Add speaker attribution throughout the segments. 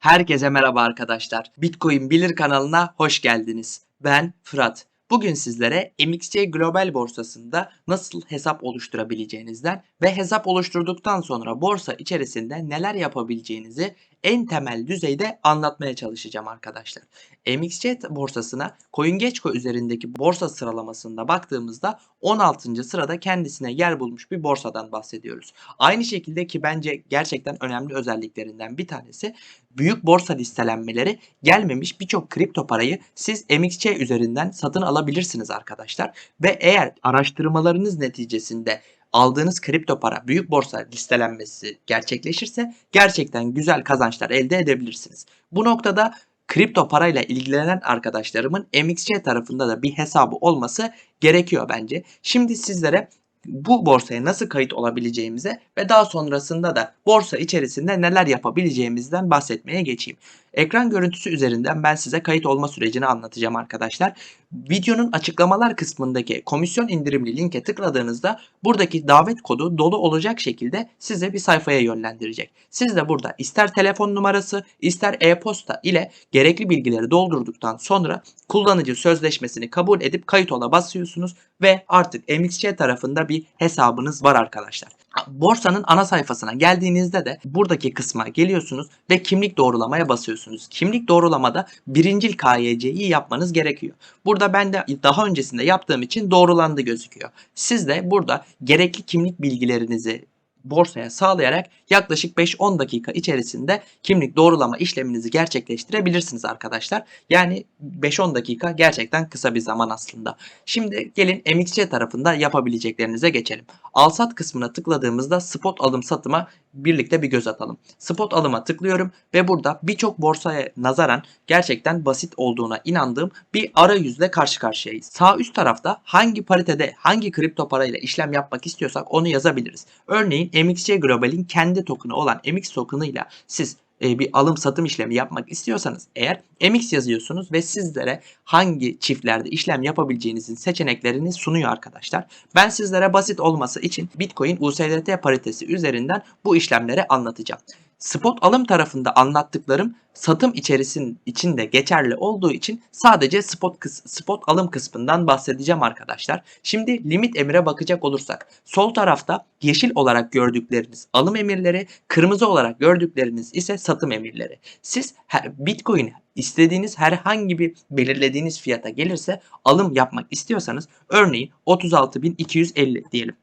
Speaker 1: Herkese merhaba arkadaşlar. Bitcoin Bilir kanalına hoş geldiniz. Ben Fırat. Bugün sizlere MXC Global borsasında nasıl hesap oluşturabileceğinizden ve hesap oluşturduktan sonra borsa içerisinde neler yapabileceğinizi en temel düzeyde anlatmaya çalışacağım arkadaşlar. MXC borsasına CoinGecko üzerindeki borsa sıralamasında baktığımızda 16. sırada kendisine yer bulmuş bir borsadan bahsediyoruz. Aynı şekilde ki bence gerçekten önemli özelliklerinden bir tanesi büyük borsa listelenmeleri gelmemiş birçok kripto parayı siz MXC üzerinden satın alabilirsiniz arkadaşlar. Ve eğer araştırmalarınız neticesinde aldığınız kripto para büyük borsa listelenmesi gerçekleşirse gerçekten güzel kazançlar elde edebilirsiniz. Bu noktada kripto parayla ilgilenen arkadaşlarımın MXC tarafında da bir hesabı olması gerekiyor bence. Şimdi sizlere bu borsaya nasıl kayıt olabileceğimize ve daha sonrasında da borsa içerisinde neler yapabileceğimizden bahsetmeye geçeyim. Ekran görüntüsü üzerinden ben size kayıt olma sürecini anlatacağım arkadaşlar. Videonun açıklamalar kısmındaki komisyon indirimli linke tıkladığınızda buradaki davet kodu dolu olacak şekilde size bir sayfaya yönlendirecek. Siz de burada ister telefon numarası ister e-posta ile gerekli bilgileri doldurduktan sonra kullanıcı sözleşmesini kabul edip kayıt ola basıyorsunuz ve artık MXC tarafında bir hesabınız var arkadaşlar. Borsanın ana sayfasına geldiğinizde de buradaki kısma geliyorsunuz ve kimlik doğrulamaya basıyorsunuz. Kimlik doğrulamada birincil KYC'yi yapmanız gerekiyor. Burada ben de daha öncesinde yaptığım için doğrulandı gözüküyor. Siz de burada gerekli kimlik bilgilerinizi borsaya sağlayarak yaklaşık 5-10 dakika içerisinde kimlik doğrulama işleminizi gerçekleştirebilirsiniz arkadaşlar. Yani 5-10 dakika gerçekten kısa bir zaman aslında. Şimdi gelin MXC tarafında yapabileceklerinize geçelim. Alsat kısmına tıkladığımızda spot alım satıma birlikte bir göz atalım. Spot alıma tıklıyorum ve burada birçok borsaya nazaran gerçekten basit olduğuna inandığım bir arayüzle karşı karşıyayız. Sağ üst tarafta hangi paritede hangi kripto parayla işlem yapmak istiyorsak onu yazabiliriz. Örneğin MXC Global'in kendi token'ı olan MX token'ıyla siz e, bir alım satım işlemi yapmak istiyorsanız eğer MX yazıyorsunuz ve sizlere hangi çiftlerde işlem yapabileceğinizin seçeneklerini sunuyor arkadaşlar. Ben sizlere basit olması için Bitcoin USDT paritesi üzerinden bu işlemleri anlatacağım. Spot alım tarafında anlattıklarım satım içerisin içinde geçerli olduğu için sadece spot kıs spot alım kısmından bahsedeceğim arkadaşlar. Şimdi limit emire bakacak olursak sol tarafta yeşil olarak gördükleriniz alım emirleri, kırmızı olarak gördükleriniz ise satım emirleri. Siz Bitcoin istediğiniz herhangi bir belirlediğiniz fiyata gelirse alım yapmak istiyorsanız örneğin 36.250 diyelim.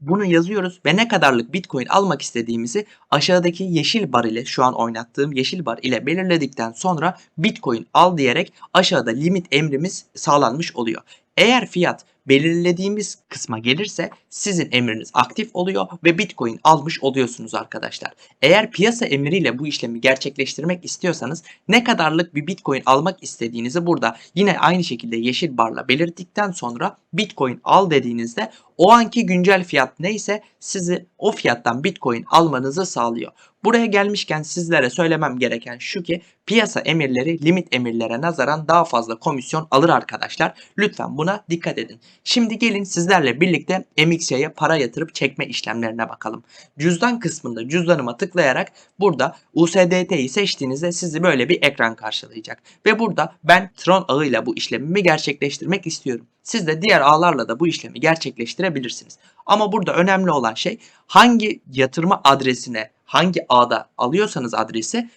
Speaker 1: Bunu yazıyoruz ve ne kadarlık Bitcoin almak istediğimizi aşağıdaki yeşil bar ile şu an oynattığım yeşil bar ile belirledikten sonra Bitcoin al diyerek aşağıda limit emrimiz sağlanmış oluyor. Eğer fiyat belirlediğimiz kısma gelirse sizin emriniz aktif oluyor ve Bitcoin almış oluyorsunuz arkadaşlar. Eğer piyasa emriyle bu işlemi gerçekleştirmek istiyorsanız ne kadarlık bir Bitcoin almak istediğinizi burada yine aynı şekilde yeşil barla belirttikten sonra Bitcoin al dediğinizde o anki güncel fiyat neyse sizi o fiyattan Bitcoin almanızı sağlıyor. Buraya gelmişken sizlere söylemem gereken şu ki piyasa emirleri limit emirlere nazaran daha fazla komisyon alır arkadaşlar. Lütfen buna dikkat edin. Şimdi gelin sizlerle birlikte MXC'ye para yatırıp çekme işlemlerine bakalım. Cüzdan kısmında cüzdanıma tıklayarak burada USDT'yi seçtiğinizde sizi böyle bir ekran karşılayacak. Ve burada ben Tron ağıyla bu işlemimi gerçekleştirmek istiyorum. Siz de diğer ağlarla da bu işlemi gerçekleştirebilirsiniz. Ama burada önemli olan şey hangi yatırma adresine hangi ağda alıyorsanız adresi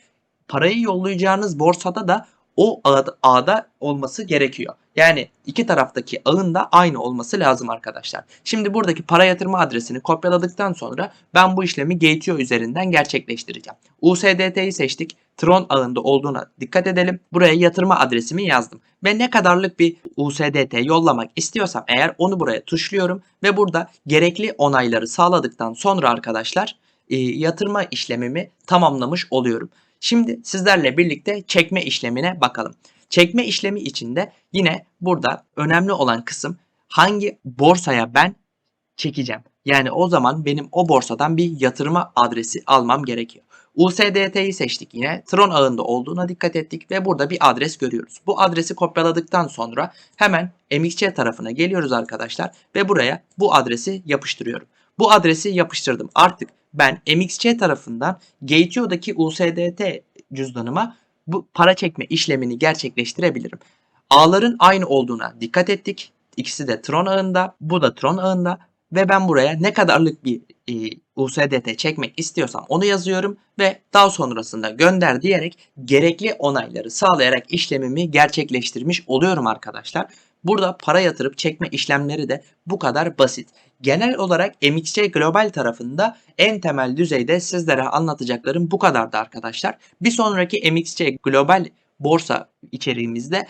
Speaker 1: parayı yollayacağınız borsada da o ağda, olması gerekiyor. Yani iki taraftaki ağın da aynı olması lazım arkadaşlar. Şimdi buradaki para yatırma adresini kopyaladıktan sonra ben bu işlemi Gateo üzerinden gerçekleştireceğim. USDT'yi seçtik. Tron ağında olduğuna dikkat edelim. Buraya yatırma adresimi yazdım. Ve ne kadarlık bir USDT yollamak istiyorsam eğer onu buraya tuşluyorum. Ve burada gerekli onayları sağladıktan sonra arkadaşlar e, yatırma işlemimi tamamlamış oluyorum. Şimdi sizlerle birlikte çekme işlemine bakalım. Çekme işlemi içinde yine burada önemli olan kısım hangi borsaya ben çekeceğim. Yani o zaman benim o borsadan bir yatırma adresi almam gerekiyor. USDT'yi seçtik yine. Tron ağında olduğuna dikkat ettik ve burada bir adres görüyoruz. Bu adresi kopyaladıktan sonra hemen MXC tarafına geliyoruz arkadaşlar ve buraya bu adresi yapıştırıyorum. Bu adresi yapıştırdım. Artık ben MXC tarafından Gateo'daki USDT cüzdanıma bu para çekme işlemini gerçekleştirebilirim. Ağların aynı olduğuna dikkat ettik. İkisi de Tron ağında, bu da Tron ağında ve ben buraya ne kadarlık bir e, USDT çekmek istiyorsam onu yazıyorum ve daha sonrasında gönder diyerek gerekli onayları sağlayarak işlemimi gerçekleştirmiş oluyorum arkadaşlar. Burada para yatırıp çekme işlemleri de bu kadar basit. Genel olarak MXC Global tarafında en temel düzeyde sizlere anlatacaklarım bu kadardı arkadaşlar. Bir sonraki MXC Global borsa içeriğimizde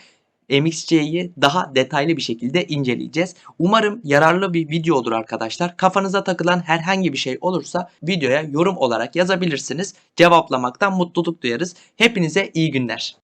Speaker 1: MXC'yi daha detaylı bir şekilde inceleyeceğiz. Umarım yararlı bir video olur arkadaşlar. Kafanıza takılan herhangi bir şey olursa videoya yorum olarak yazabilirsiniz. Cevaplamaktan mutluluk duyarız. Hepinize iyi günler.